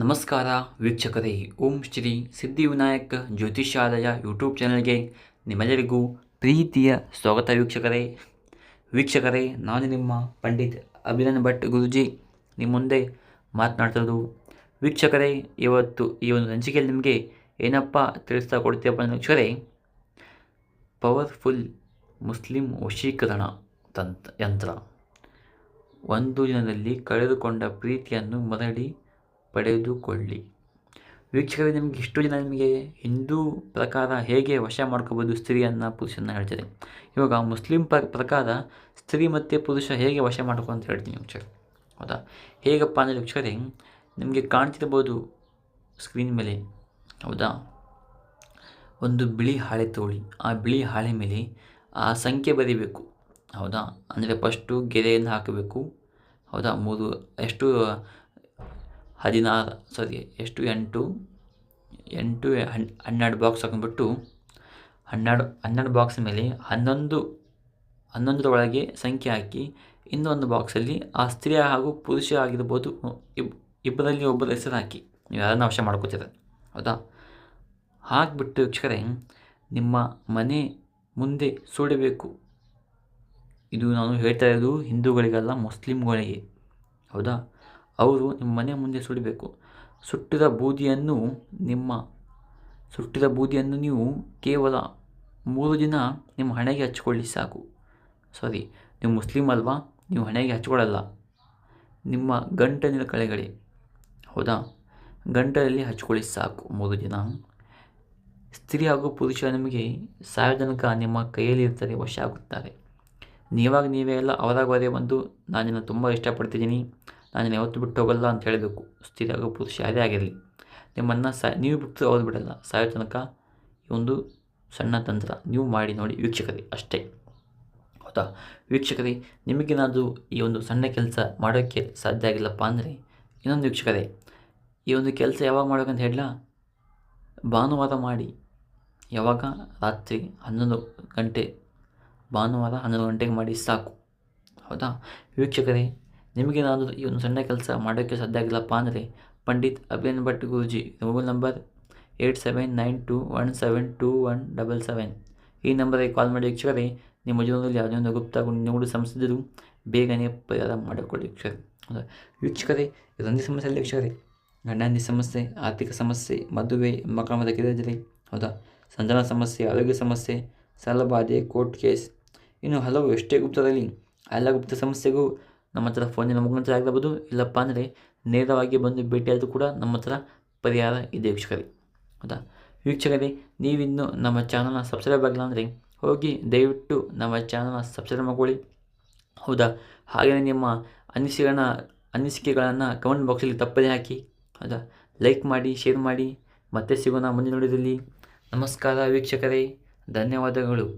ನಮಸ್ಕಾರ ವೀಕ್ಷಕರೇ, ಓಂ ಶ್ರೀ ಸಿದ್ಧಿವಿನಾಯಕ ಜ್ಯೋತಿಷಾಲಯ ಯೂಟ್ಯೂಬ್ ಚಾನಲ್ಗೆ ನಿಮ್ಮೆಲ್ಲರಿಗೂ ಪ್ರೀತಿಯ ಸ್ವಾಗತ ವೀಕ್ಷಕರೇ. ವೀಕ್ಷಕರೇ, ನಾನು ನಿಮ್ಮ ಪಂಡಿತ್ ಅಭಿನಂದ್ ಭಟ್ ಗುರುಜಿ. ನಿಮ್ಮ ಮುಂದೆ ಮಾತನಾಡ್ತಿರೋದು, ವೀಕ್ಷಕರೇ, ಇವತ್ತು ಈ ಒಂದು ಹಂಚಿಕೆಯಲ್ಲಿ ನಿಮಗೆ ಏನಪ್ಪ ತಿಳಿಸ್ತಾ ಕೊಡ್ತೀಯಪ್ಪ ಅಂದ್ರೆ ವೀಕ್ಷಕರೇ, ಪವರ್ಫುಲ್ ಮುಸ್ಲಿಂ ವಶೀಕರಣ ತಂತ್ರ, ಯಂತ್ರ. ಒಂದು ದಿನದಲ್ಲಿ ಕಳೆದುಕೊಂಡ ಪ್ರೀತಿಯನ್ನು ಮರಳಿ ಪಡೆದುಕೊಳ್ಳಿ. ವೀಕ್ಷಕರೇ, ನಿಮಗೆ ಇಷ್ಟು ಜನ ನಿಮಗೆ ಹಿಂದೂ ಪ್ರಕಾರ ಹೇಗೆ ವಶ ಮಾಡ್ಕೋಬೋದು? ಸ್ತ್ರೀಯನ್ನು ಪುರುಷನ ಹೇಳ್ತಾರೆ ಇವಾಗ ಮುಸ್ಲಿಂ ಪ್ರ, ಪ್ರಕಾರ ಸ್ತ್ರೀ ಮತ್ತು ಪುರುಷ ಹೇಗೆ ವಶ ಮಾಡ್ಕೋ ಅಂತ ಹೇಳ್ತೀನಿ ವೀಕ್ಷಕರು. ಹೌದಾ? ಹೇಗಪ್ಪ ಅಂದರೆ ವೀಕ್ಷಕರೇ, ನಿಮಗೆ ಕಾಣ್ತಿರ್ಬೋದು ಸ್ಕ್ರೀನ್ ಮೇಲೆ. ಹೌದಾ? ಒಂದು ಬಿಳಿ ಹಾಳೆ ತೋಳಿ. ಆ ಬಿಳಿ ಹಾಳೆ ಮೇಲೆ ಆ ಸಂಖ್ಯೆ ಬರೀಬೇಕು. ಹೌದಾ? ಅಂದರೆ ಫಸ್ಟು ಗೆರೆಯನ್ನು ಹಾಕಬೇಕು. ಹೌದಾ? ಮೂರು, ಎಷ್ಟು ಹದಿನಾರು ಸಾರಿ ಎಷ್ಟು, ಎಂಟು ಎಂಟು, ಹನ್, ಹನ್ನೆರಡು ಬಾಕ್ಸ್ ಹಾಕೊಂಡ್ಬಿಟ್ಟು ಹನ್ನೆರಡು ಹನ್ನೆರಡು ಬಾಕ್ಸ್ ಮೇಲೆ ಹನ್ನೊಂದು ಹನ್ನೊಂದರ ಒಳಗೆ ಸಂಖ್ಯೆ ಹಾಕಿ ಇನ್ನೊಂದು ಬಾಕ್ಸಲ್ಲಿ ಆ ಸ್ತ್ರೀ ಹಾಗೂ ಪುರುಷ ಆಗಿರ್ಬೋದು, ಇಬ್, ಇಬ್ಬರಲ್ಲಿ ಒಬ್ಬರ ಹೆಸರು ಹಾಕಿ. ನೀವು ಯಾರನ್ನ ಅವಶ್ಯ ಮಾಡ್ಕೋತೀರ? ಹೌದಾ? ಹಾಕಿಬಿಟ್ಟು ವೀಕ್ಷಕರೇ, ನಿಮ್ಮ ಮನೆ ಮುಂದೆ ಸುಡಬೇಕು. ಇದು ನಾನು ಹೇಳ್ತಾ ಇರೋದು ಹಿಂದೂಗಳಿಗಲ್ಲ ಮುಸ್ಲಿಮ್ಗಳಿಗೆ ಹೌದಾ? ಅವರು ನಿಮ್ಮ ಮನೆ ಮುಂದೆ ಸುಡಬೇಕು. ಸುಟ್ಟಿದ ಬೂದಿಯನ್ನು ನಿಮ್ಮ, ಸುಟ್ಟಿದ ಬೂದಿಯನ್ನು ನೀವು ಕೇವಲ ಮೂರು ದಿನ ನಿಮ್ಮ ಹಣೆಗೆ ಹಚ್ಕೊಳ್ಳಿ ಸಾಕು. ಸಾರಿ, ನೀವು ಮುಸ್ಲಿಮ್ ಅಲ್ವಾ? ನೀವು ಹಣೆಗೆ ಹಚ್ಕೊಳ್ಳಲ್ಲ ನಿಮ್ಮ ಗಂಟಲಿನ ಕಳೆಗಳಿ ಹೌದಾ? ಗಂಟಲಲ್ಲಿ ಹಚ್ಕೊಳ್ಳಿ ಸಾಕು ಮೂರು ದಿನ. ಸ್ತ್ರೀ ಹಾಗೂ ಪುರುಷ ನಿಮಗೆ ಸಾರ್ವಜನಿಕ ನಿಮ್ಮ ಕೈಯಲ್ಲಿ ಇರ್ತಾರೆ ವಶ ಆಗುತ್ತಾರೆ. ನೀವಾಗ ನೀವೇ ಎಲ್ಲ ಅವರಾಗವರೇ ಬಂದು ನಾನು ನಿನ್ನ ತುಂಬ ಇಷ್ಟಪಡ್ತಿದ್ದೀನಿ. ನಾನು ಯಾವತ್ತು ಬಿಟ್ಟು ಹೋಗಲ್ಲ ಅಂತ ಹೇಳಬೇಕು. ಸ್ಥಿರ ಪುರುಷ ಯಾರೇ ಆಗಿರಲಿ. ನಿಮ್ಮನ್ನು ಸಾ, ನೀವು ಬಿಟ್ಟು ಅವ್ರು ಬಿಡಲ್ಲ. ಸಾಯೋ ತನಕ ಈ ಒಂದು ಸಣ್ಣ ತಂತ್ರ ನೀವು ಮಾಡಿ ನೋಡಿ ವೀಕ್ಷಕರಿ ಅಷ್ಟೇ. ಹೌದಾ? ವೀಕ್ಷಕರಿ, ನಿಮಗೇನಾದರೂ ಈ ಒಂದು ಸಣ್ಣ ಕೆಲಸ ಮಾಡೋಕ್ಕೆ ಸಾಧ್ಯ ಆಗಿಲ್ಲಪ್ಪ ಅಂದರೆ ಇನ್ನೊಂದು ವೀಕ್ಷಕರೇ, ಈ ಒಂದು ಕೆಲಸ ಯಾವಾಗ ಮಾಡಬೇಕಂತ ಹೇಳಲ್ಲ ಭಾನುವಾರ ಮಾಡಿ. ಯಾವಾಗ? ರಾತ್ರಿ ಹನ್ನೊಂದು ಗಂಟೆ. ಭಾನುವಾರ ಹನ್ನೊಂದು ಗಂಟೆಗೆ ಮಾಡಿ ಸಾಕು. ಹೌದಾ? ವೀಕ್ಷಕರೇ ನಿಮಗೇನಾದರೂ ಈ ಒಂದು ಸಣ್ಣ ಕೆಲಸ ಮಾಡೋಕ್ಕೆ ಸಾಧ್ಯ ಆಗಿಲ್ಲಪ್ಪ ಅಂದರೆ Pandit Abhinand Bhat Guruji, mobile number eight seven nine two one seven two one double seven. ಈ ನಂಬರಿಗೆ ಕಾಲ್ ಮಾಡಿ ವೀಕ್ಷಕರೇ, ನಿಮ್ಮ ಜೀವನದಲ್ಲಿ ಯಾವುದೇ ಒಂದು ಗುಪ್ತ ನಿಮ್ಮದು ಸಮಸ್ಯೆ ಇದ್ದರೂ ಬೇಗನೆ ಪರಿಹಾರ ಮಾಡಿಕೊಳ್ಳಿ ವೀಕ್ಷಕರೇ. ವೀಕ್ಷಕರೇ, ಇದೊಂದೇ ಸಮಸ್ಯೆ ಅಲ್ಲ ವೀಕ್ಷಕರೇ. ಗಂಡಾಂದಿ ಸಮಸ್ಯೆ, ಆರ್ಥಿಕ ಸಮಸ್ಯೆ, ಮದುವೆ ಮಕ್ಕಳ ಕಿರಿಯಜರಿ ಹೌದಾ? ಸಂಧಾನ ಸಮಸ್ಯೆ, ಆರೋಗ್ಯ ಸಮಸ್ಯೆ ಸಾಲಬಾಧೆ ಕೋರ್ಟ್ ಕೇಸ್. ಇನ್ನು ಹಲವು ಎಷ್ಟೇ ಗುಪ್ತದಲ್ಲಿ ಎಲ್ಲ ಗುಪ್ತ ಸಮಸ್ಯೆಗೂ ನಮ್ಮ ಹತ್ರ ಫೋನಿನ ಮುಖಾಂತರ ಆಗಬಹುದು ಇಲ್ಲಪ್ಪ ಅಂದರೆ ನೇರವಾಗಿ ಬಂದು ಭೇಟಿಯಾದರೂ ಕೂಡ ನಮ್ಮ ಹತ್ರ ಪರಿಹಾರ ಇದೆ ವೀಕ್ಷಕರೇ. ಹೌದಾ? ವೀಕ್ಷಕರೇ, ನೀವಿನ್ನು ನಮ್ಮ ಚಾನಲ್ನ ಸಬ್ಸ್ಕ್ರೈಬ್ ಆಗಿಲ್ಲ ಅಂದರೆ ಹೋಗಿ ದಯವಿಟ್ಟು ನಮ್ಮ ಚಾನಲ್ನ ಸಬ್ಸ್ಕ್ರೈಬ್ ಮಾಡ್ಕೊಳ್ಳಿ. ಹೌದಾ? ಹಾಗೆಯೇ ನಿಮ್ಮ ಅನಿಸಿಕೆಗಳನ್ನ ಅನಿಸಿಕೆಗಳನ್ನು ಕಮೆಂಟ್ ಬಾಕ್ಸಲ್ಲಿ ತಪ್ಪದೇ ಹಾಕಿ. ಹೌದಾ? ಲೈಕ್ ಮಾಡಿ ಶೇರ್ ಮಾಡಿ. ಮತ್ತೆ ಸಿಗೋಣ ಮುಂದಿನ ನೋಡಿದಲ್ಲಿ ನಮಸ್ಕಾರ ವೀಕ್ಷಕರೇ. ಧನ್ಯವಾದಗಳು.